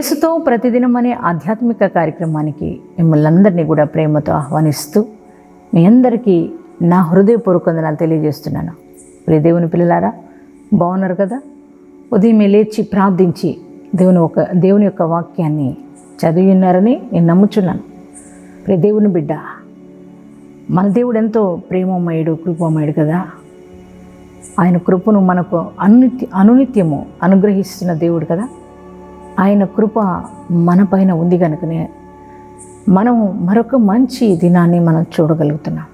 యేసుతో ప్రతిదినం అనే ఆధ్యాత్మిక కార్యక్రమానికి మిమ్మల్ని అందరినీ కూడా ప్రేమతో ఆహ్వానిస్తూ మీ అందరికీ నా హృదయపూర్వకందనాలు తెలియజేస్తున్నాను. ప్రియ దేవుని పిల్లలారా బాగున్నారు కదా? ఉదయం లేచి ప్రార్థించి దేవుని ఒక దేవుని యొక్క వాక్యాన్ని చదివి ఉన్నారని నేను నమ్ముచున్నాను. ప్రియ దేవుని బిడ్డ మన దేవుడు ఎంతో ప్రేమమయుడు కృపమయుడు కదా? ఆయన కృపను మనకు అనునిత్య అనునిత్యము అనుగ్రహిస్తున్న దేవుడు కదా? ఆయన కృప మన పైన ఉంది కనుకనే మనం మరొక మంచి దినాన్ని మనం చూడగలుగుతున్నాం.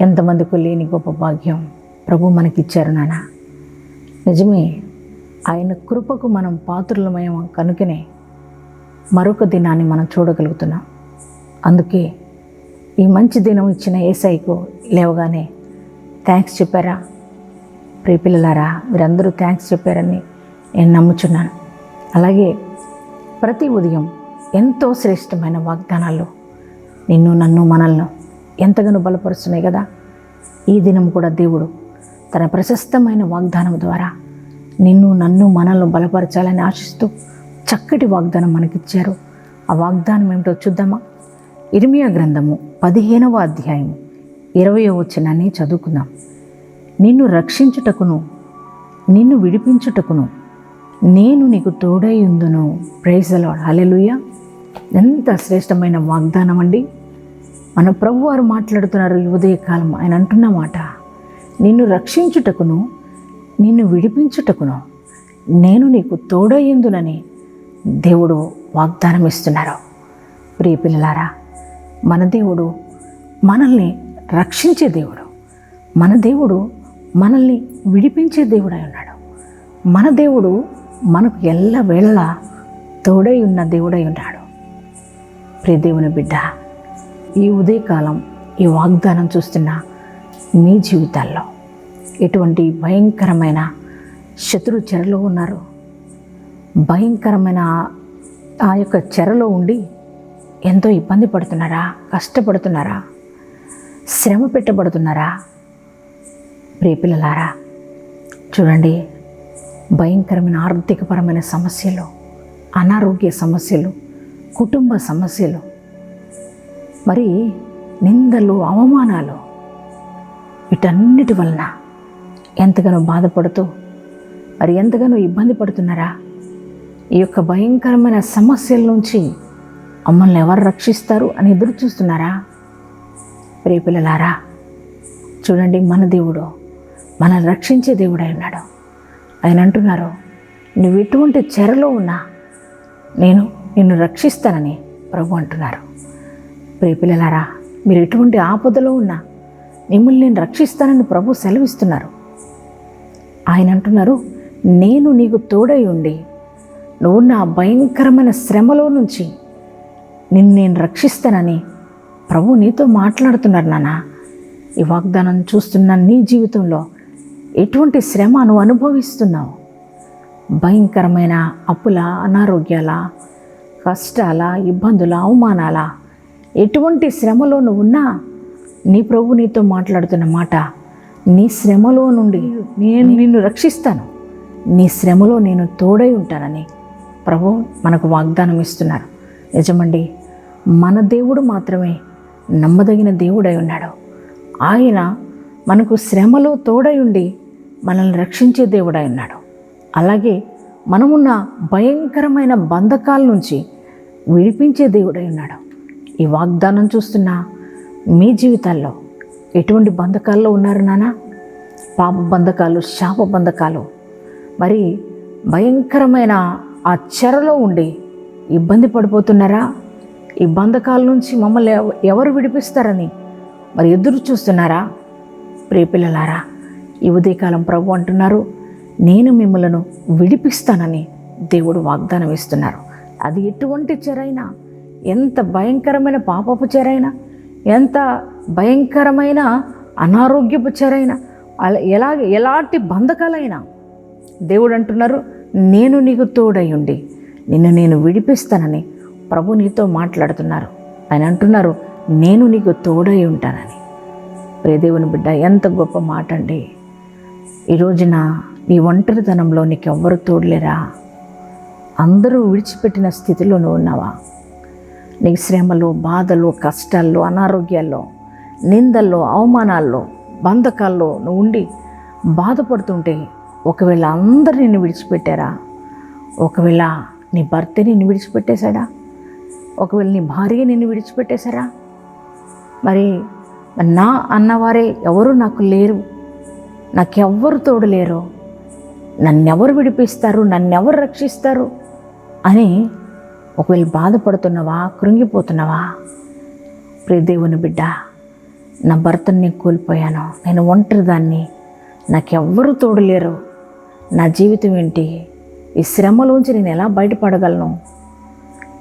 ఎంతమందికి లేని గొప్ప భాగ్యం ప్రభు మనకిచ్చారు నాన్న నిజమే ఆయన కృపకు మనం పాత్రులమయం కనుకనే మరొక దినాన్ని మనం చూడగలుగుతున్నాం. అందుకే ఈ మంచి దినం ఇచ్చిన ఏసైకు లేవగానే థ్యాంక్స్ చెప్పారా? ప్రియపిల్లలారా వీరందరూ మీరందరూ థ్యాంక్స్ చెప్పారని నేను నమ్ముచున్నాను. అలాగే ప్రతి ఉదయం ఎంతో శ్రేష్టమైన వాగ్దానాలు నిన్ను నన్ను మనల్ని ఎంతగానో బలపరుస్తున్నాయి కదా. ఈ దినం కూడా దేవుడు తన ప్రశస్తమైన వాగ్దానం ద్వారా నిన్ను నన్ను మనల్ని బలపరచాలని ఆశిస్తూ చక్కటి వాగ్దానం మనకిచ్చారు. ఆ వాగ్దానం ఏమిటో చూద్దామా? ఇర్మియా గ్రంథము పదిహేనవ అధ్యాయం ఇరవయో వచనాన్ని చదువుకుందాం. నిన్ను రక్షించుటకును నిన్ను విడిపించుటకును నేను నీకు తోడై ఉందును. అలాడ్ హలెలుయ ఎంత శ్రేష్టమైన వాగ్దానం అండి. మన ప్రభు వారు మాట్లాడుతున్నారు ఈ ఉదయకాలం. ఆయన అంటున్న మాట నిన్ను రక్షించుటకును నిన్ను విడిపించుటకును నేను నీకు తోడయ్యిందునని దేవుడు వాగ్దానం ఇస్తున్నారు. ప్రియ పిల్లలారా మన దేవుడు మనల్ని రక్షించే దేవుడు మన దేవుడు మనల్ని విడిపించే దేవుడై ఉన్నాడు. మన దేవుడు మనకు ఎల్ల వేళలా తోడై ఉన్న దేవుడై ఉన్నాడు. ప్రియ దేవుని బిడ్డ ఈ ఉదయకాలం ఈ వాగ్దానం చూస్తున్న మీ జీవితాల్లో ఎటువంటి భయంకరమైన శత్రు చెరలో ఉన్నారు? భయంకరమైన ఆ యొక్క చెరలో ఉండి ఎంతో ఇబ్బంది పడుతున్నారా? కష్టపడుతున్నారా? శ్రమ పెట్టబడుతున్నారా? ప్రియపిల్లలారా చూడండి భయంకరమైన ఆర్థికపరమైన సమస్యలు అనారోగ్య సమస్యలు కుటుంబ సమస్యలు మరి నిందలు అవమానాలు వీటన్నిటి వలన ఎంతగానో బాధపడుతూ మరి ఎంతగానో ఇబ్బంది పడుతున్నారా? ఈ యొక్క భయంకరమైన సమస్యల నుంచి మమ్మల్ని ఎవరు రక్షిస్తారు అని ఎదురు చూస్తున్నారా? ప్రియపిల్లలారా చూడండి మన దేవుడు మనల్ని రక్షించే దేవుడై ఉన్నాడు. ఆయన అంటున్నారు నువ్వు ఎటువంటి చెరలో ఉన్నా నేను నిన్ను రక్షిస్తానని ప్రభు అంటున్నారు. ప్రియపిల్లలారా మీరు ఎటువంటి ఆపదలో ఉన్నా మిమ్మల్ని నేను రక్షిస్తానని ప్రభు సెలవిస్తున్నారు. ఆయన అంటున్నారు నేను నీకు తోడై ఉండి నువ్వు నా భయంకరమైన శ్రమలో నుంచి నిన్ను నేను రక్షిస్తానని ప్రభు నీతో మాట్లాడుతున్నారు నాన్న ఈ వాగ్దానం చూస్తున్న నీ జీవితంలో ఎటువంటి శ్రమ నువ్వు అనుభవిస్తున్నావు? భయంకరమైన అప్పుల అనారోగ్యాల కష్టాల ఇబ్బందుల అవమానాల ఎటువంటి శ్రమలో నువ్వు ఉన్నా నీ ప్రభు నీతో మాట్లాడుతున్న మాట నీ శ్రమలో నుండి నేను నిన్ను రక్షిస్తాను. నీ శ్రమలో నేను తోడై ఉంటానని ప్రభు మనకు వాగ్దానం ఇస్తున్నారు. నిజమండి మన దేవుడు మాత్రమే నమ్మదగిన దేవుడై ఉన్నాడు. ఆయన మనకు శ్రమలో తోడై ఉండి మనల్ని రక్షించే దేవుడై ఉన్నాడు. అలాగే మనమున్న భయంకరమైన బంధకాల నుంచి విడిపించే దేవుడై ఉన్నాడు. ఈ వాగ్దానం చూస్తున్న మీ జీవితాల్లో ఎటువంటి బంధకాల్లో ఉన్నారు నానా? పాప బంధకాలు శాప బంధకాలు. మరి భయంకరమైన ఆ చెరలో ఉండి ఇబ్బంది పడిపోతున్నారా? ఈ బంధకాల నుంచి మమ్మల్ని ఎవరు విడిపిస్తారని మరి ఎదురు చూస్తున్నారా? ప్రియపిల్లలారా ఈ ఉదయకాలం ప్రభు అంటున్నారు నేను మిమ్మలను విడిపిస్తానని దేవుడు వాగ్దానం ఇస్తున్నారు అది ఎటువంటి చెరైనా? ఎంత భయంకరమైన పాపపు చెరైనా? ఎంత భయంకరమైన అనారోగ్యపు చెరైనా? అలా ఎలా ఎలాంటి బంధకాలైనా? దేవుడు అంటున్నారు నేను నీకు తోడై ఉండి నిన్ను నేను విడిపిస్తానని ప్రభు నీతో మాట్లాడుతున్నారు. ఆయన అంటున్నారు నేను నీకు తోడై ఉంటానని ప్రియదేవుని బిడ్డ ఎంత గొప్ప మాట అండి ఈ రోజున నీ ఒంటరితనంలో నీకు ఎవ్వరు తోడలేరా? అందరూ విడిచిపెట్టిన స్థితిలో నువ్వు ఉన్నావా? నీ శ్రమలు బాధలు కష్టాల్లో అనారోగ్యాల్లో నిందల్లో అవమానాల్లో బంధకాల్లో నువ్వు ఉండి బాధపడుతుంటే ఒకవేళ అందరు నిన్ను విడిచిపెట్టారా? ఒకవేళ నీ భర్త నిన్ను విడిచిపెట్టేశాడా? ఒకవేళ నీ భార్య నిన్ను విడిచిపెట్టేశారా? మరి నా అన్నవారే ఎవరు నాకు లేరు. నాకెవ్వరు తోడు లేరు నన్నెవరు విడిపిస్తారు నన్నెవరు రక్షిస్తారు అని ఒకవేళ బాధపడుతున్నావా కృంగిపోతున్నావా? ప్రియ దేవుని బిడ్డ నా భర్తని నేను కోల్పోయాను. నేను ఒంటరి దాన్ని నాకెవ్వరు తోడలేరు. నా జీవితం ఏంటి? ఈ శ్రమలోంచి నేను ఎలా బయటపడగలను?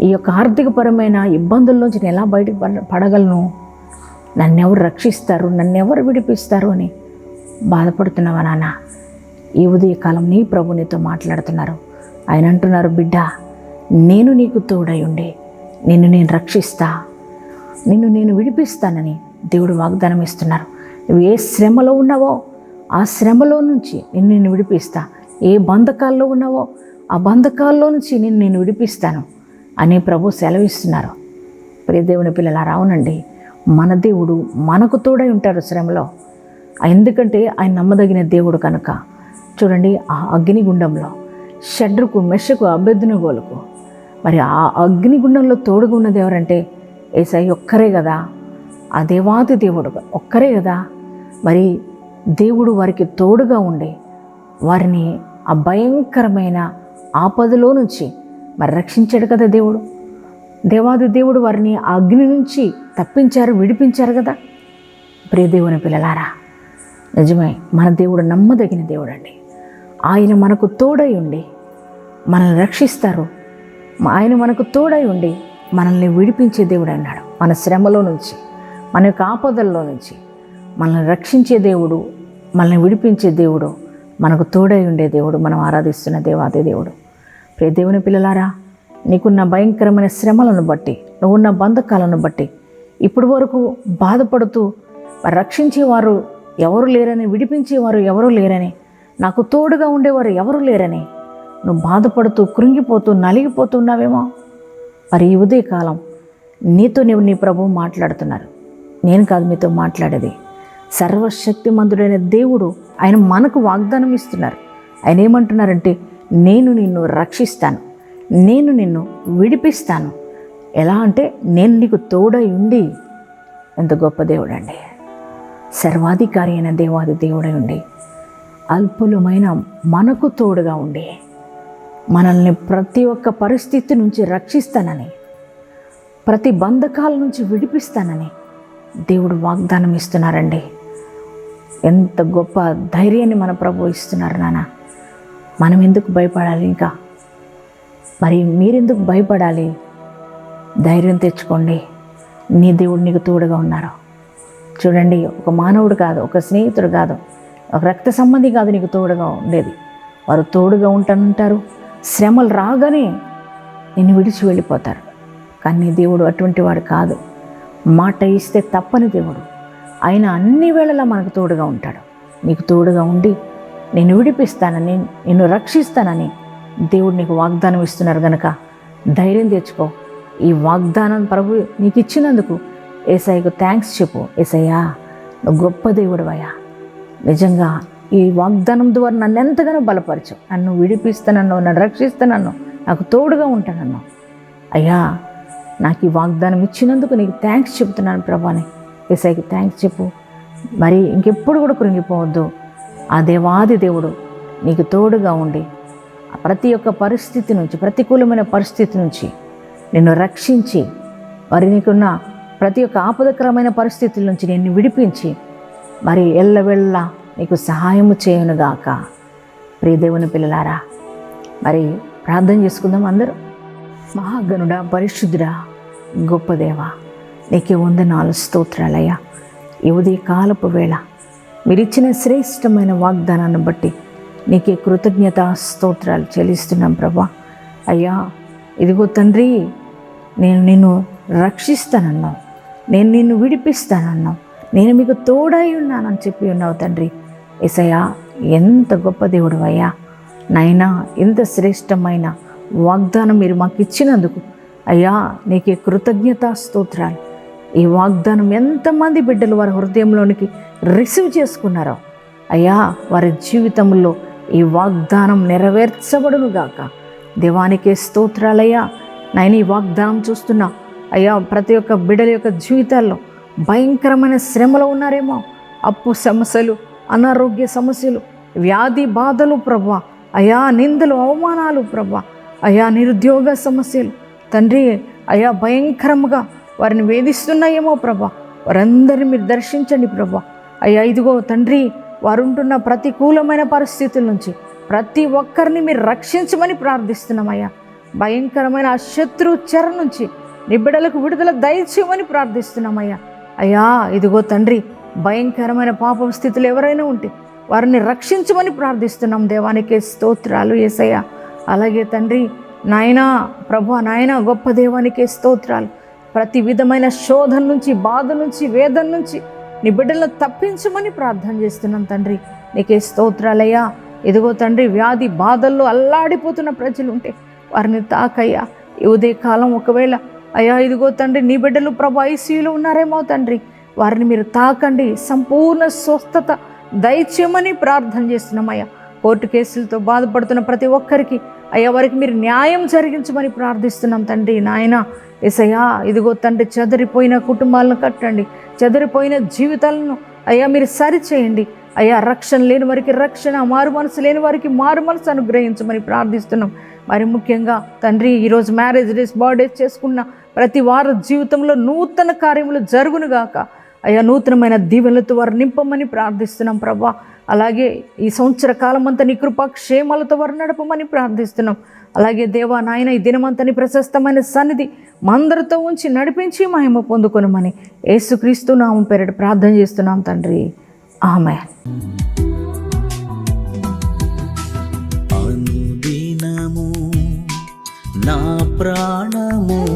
ఈ యొక్క ఆర్థికపరమైన ఇబ్బందుల్లోంచి నేను ఎలా బయట పడగలను? నన్నెవరు రక్షిస్తారు నన్నెవరు విడిపిస్తారు అని బాధపడుతున్నావా నాన్న? ఈ ఉదయకాలం నీ ప్రభు నీతో మాట్లాడుతున్నారు. ఆయన అంటున్నారు బిడ్డ నేను నీకు తోడై ఉండి నిన్ను నేను రక్షిస్తా. నిన్ను నేను విడిపిస్తానని దేవుడు వాగ్దానం ఇస్తున్నారు. నువ్వు ఏ శ్రమలో ఉన్నావో ఆ శ్రమలో నుంచి నిన్ను నేను విడిపిస్తా. ఏ బంధకాల్లో ఉన్నావో ఆ బంధకాల్లో నుంచి నిన్ను నేను విడిపిస్తాను అని ప్రభు సెలవిస్తున్నారు. ప్రియదేవుని పిల్లల రావునండి మన దేవుడు మనకు తోడై ఉంటారు శ్రమలో. ఎందుకంటే ఆయన నమ్మదగిన దేవుడు కనుక. చూడండి ఆ అగ్నిగుండంలో షడ్రుకు మెషకు అభ్యర్థునగోలకు మరి ఆ అగ్నిగుండంలో తోడుగా ఉన్నది ఎవరంటే ఏసై ఒక్కరే కదా. ఆ దేవాది దేవుడు ఒక్కరే కదా. మరి దేవుడు వారికి తోడుగా ఉండి వారిని ఆ భయంకరమైన ఆపదలో నుంచి మరి రక్షించాడు కదా దేవుడు. దేవాది దేవుడు వారిని ఆ అగ్ని నుంచి తప్పించారు విడిపించారు కదా. ప్రియదేవుని పిల్లలారా నిజమే మన దేవుడు నమ్మదగిన దేవుడు అండి ఆయన మనకు తోడై ఉండి మనల్ని రక్షిస్తారు. ఆయన మనకు తోడై ఉండి మనల్ని విడిపించే దేవుడు అన్నాడు. మన శ్రమలో నుంచి మన యొక్క ఆపదల్లో నుంచి మనల్ని రక్షించే దేవుడు మనల్ని విడిపించే దేవుడు మనకు తోడై ఉండే దేవుడు మనం ఆరాధిస్తున్న దేవాదే దేవుడు. ప్రియ దేవుని పిల్లలారా నీకున్న భయంకరమైన శ్రమలను బట్టి నువ్వున్న బంధకాలను బట్టి ఇప్పటి వరకు బాధపడుతూ రక్షించేవారు ఎవరు లేరని విడిపించేవారు ఎవరూ లేరని నాకు తోడుగా ఉండేవారు ఎవరు లేరని నువ్వు బాధపడుతూ కృంగిపోతూ నలిగిపోతున్నావేమో మరి ఈ ఉదయకాలం నీతో నీవు నీ ప్రభు మాట్లాడుతున్నారు. నేను కాదు మీతో మాట్లాడేది. సర్వశక్తిమంతుడైన దేవుడు ఆయన మనకు వాగ్దానం ఇస్తున్నారు. ఆయన ఏమంటున్నారంటే నేను నిన్ను రక్షిస్తాను. నేను నిన్ను విడిపిస్తాను. ఎలా అంటే నేను నీకు తోడై ఉండి ఎంత గొప్ప దేవుడండి. సర్వాధికారి అయిన దేవాది దేవుడై ఉండి అల్పులమైన మనకు తోడుగా ఉండి మనల్ని ప్రతి ఒక్క పరిస్థితి నుంచి రక్షిస్తానని ప్రతి బంధకాల నుంచి విడిపిస్తానని దేవుడు వాగ్దానం ఇస్తున్నారండి. ఎంత గొప్ప ధైర్యాన్ని మన ప్రభు ఇస్తున్నారు నాన్న. మనం ఎందుకు భయపడాలి ఇంకా? మరి మీరెందుకు భయపడాలి? ధైర్యం తెచ్చుకోండి. నీ దేవుడు నీకు తోడుగా ఉన్నారు. చూడండి ఒక మానవుడు కాదు ఒక స్నేహితుడు కాదు ఒక రక్త సంబంధి కాదు నీకు తోడుగా ఉండేది. వారు తోడుగా ఉంటానంటారు. శ్రమలు రాగానే నిన్ను విడిచి వెళ్ళిపోతారు. కానీ దేవుడు అటువంటి వాడు కాదు. మాట ఇస్తే తప్పని దేవుడు. ఆయన అన్ని వేళలా మనకు తోడుగా ఉంటాడు. నీకు తోడుగా ఉండి నేను విడిపిస్తానని నిన్ను రక్షిస్తానని దేవుడు నీకు వాగ్దానం ఇస్తున్నారు గనక ధైర్యం తెచ్చుకో. ఈ వాగ్దానం ప్రభు నీకు ఇచ్చినందుకు ఏసఐకు థ్యాంక్స్ చెప్పు. ఏసయ్యా నువ్వు గొప్ప దేవుడవయ్యా. నిజంగా ఈ వాగ్దానం ద్వారా నన్ను ఎంతగానో బలపరచు. నన్ను విడిపిస్తానన్ను నన్ను రక్షిస్తానన్ను నాకు తోడుగా ఉంటానన్ను అయ్యా నాకు ఈ వాగ్దానం ఇచ్చినందుకు నీకు థ్యాంక్స్ చెప్తున్నాను ప్రభాని. ఏసైకి థ్యాంక్స్ చెప్పు. మరి ఇంకెప్పుడు కూడా కృంగిపోవద్దు. ఆ దేవాది దేవుడు నీకు తోడుగా ఉండి ప్రతి ఒక్క పరిస్థితి నుంచి ప్రతికూలమైన పరిస్థితి నుంచి నిన్ను రక్షించి మరి నీకున్న ప్రతి ఒక్క ఆపదకరమైన పరిస్థితుల నుంచి నిన్ను విడిపించి మరి ఎల్లవెళ్ళ నీకు సహాయము చేయనుగాక ప్రియదేవుని పిల్లలారా మరి ప్రార్థన చేసుకుందాం అందరూ. మహాగనుడా పరిశుద్ధుడా గొప్ప దేవ నీకే వందనాలు స్తోత్రాలయ్యా. ఈ ఉదయ కాలపు వేళ మీరిచ్చిన శ్రేష్టమైన వాగ్దానాన్ని బట్టి నీకే కృతజ్ఞత స్తోత్రాలు చెల్లిస్తున్నాం ప్రభా. అయ్యా ఇదిగో తండ్రి నేను నిన్ను రక్షిస్తానన్నావు. నేను నిన్ను విడిపిస్తానన్నావు. నేను మీకు తోడై ఉన్నానని చెప్పి ఉన్నావు తండ్రి. ఎసయ్యా ఎంత గొప్ప దేవుడు అయ్యా. నైనా ఇంత శ్రేష్టమైన వాగ్దానం మీరు మాకు ఇచ్చినందుకు. అయ్యా నీకే కృతజ్ఞతా స్తోత్రాలు. ఈ వాగ్దానం ఎంతమంది బిడ్డలు వారి హృదయంలోనికి రిసీవ్ చేసుకున్నారో. అయ్యా వారి జీవితంలో ఈ వాగ్దానం నెరవేర్చబడును గాక దేవానికే స్తోత్రాలయ్యా. నాయన ఈ వాగ్దానం చూస్తున్నా అయ్యా ప్రతి ఒక్క బిడ్డల యొక్క జీవితాల్లో భయంకరమైన శ్రమలో ఉన్నారేమో. అప్పు సమస్యలు అనారోగ్య సమస్యలు వ్యాధి బాధలు ప్రభా. అయా నిందలు అవమానాలు ప్రభా. అయా నిరుద్యోగ సమస్యలు. తండ్రి అయా భయంకరంగా వారిని వేధిస్తున్నాయేమో ప్రభా. వారందరిని మీరు దర్శించండి ప్రభా. అయ్యా ఇదిగో తండ్రి వారుంటున్న ప్రతికూలమైన పరిస్థితుల నుంచి ప్రతి ఒక్కరిని మీరు రక్షించమని ప్రార్థిస్తున్నామయ్యా భయంకరమైన ఆ శత్రు చెర నుంచి నిబిడలకు విడుదల దయచేయమని ప్రార్థిస్తున్నామయ్యా. అయ్యా ఇదిగో తండ్రి భయంకరమైన పాపం స్థితులు ఎవరైనా ఉంటే వారిని రక్షించమని ప్రార్థిస్తున్నాం. దేవానికి స్తోత్రాలు ఏసయ్యా. అలాగే తండ్రి నాయనా ప్రభు నాయన గొప్ప దేవానికే స్తోత్రాలు. ప్రతి విధమైన శోధన నుంచి బాధ నుంచి వేదన నుంచి నీ బిడ్డలను తప్పించమని ప్రార్థన చేస్తున్నాం తండ్రి. నీకే స్తోత్రాలయ్యా. ఇదిగో తండ్రి వ్యాధి బాధల్లో అల్లాడిపోతున్న ప్రజలు ఉంటే వారిని తాకయ్యా. ఈ ఉదయకాలం ఒకవేళ అయ్యా ఇదిగో తండ్రి నీ బిడ్డలు ప్రభు ఐసీయూలో ఉన్నారేమో తండ్రి. వారిని మీరు తాకండి. సంపూర్ణ స్వస్థత దయచేయమని ప్రార్థన చేస్తున్నామయ్యా కోర్టు కేసులతో బాధపడుతున్న ప్రతి ఒక్కరికి అయ్యా వారికి మీరు న్యాయం జరిగించమని ప్రార్థిస్తున్నాం తండ్రి. నాయన ఎసయ్యా ఇదిగో తండ్రి చెదరిపోయిన కుటుంబాలను కట్టండి. చెదరిపోయిన జీవితాలను అయ్యా మీరు సరిచేయండి. అయ్యా రక్షణ లేని వారికి రక్షణ మారు మనసు లేని వారికి మారు మనసు అనుగ్రహించమని ప్రార్థిస్తున్నాం. మరి ముఖ్యంగా తండ్రి ఈరోజు మ్యారేజ్ డేస్ బర్త్డేస్ చేసుకున్న ప్రతి వారి జీవితంలో నూతన కార్యములు జరుగునుగాక. అయ్యా నూతనమైన దీవెనలతో వారు నింపమని ప్రార్థిస్తున్నాం ప్రభా. అలాగే ఈ సంవత్సర కాలం అంతా నీ కృపా క్షేమాలతో వారు నడపమని ప్రార్థిస్తున్నాం. అలాగే దేవా నాయన ఈ దినమంతని ప్రశస్తమైన సన్నిధి మందరితో ఉంచి నడిపించి మహిమ పొందుకొనమని యేసుక్రీస్తు నామం పేరిట ప్రార్థన చేస్తున్నాం తండ్రి. ఆమె నా ప్రాణము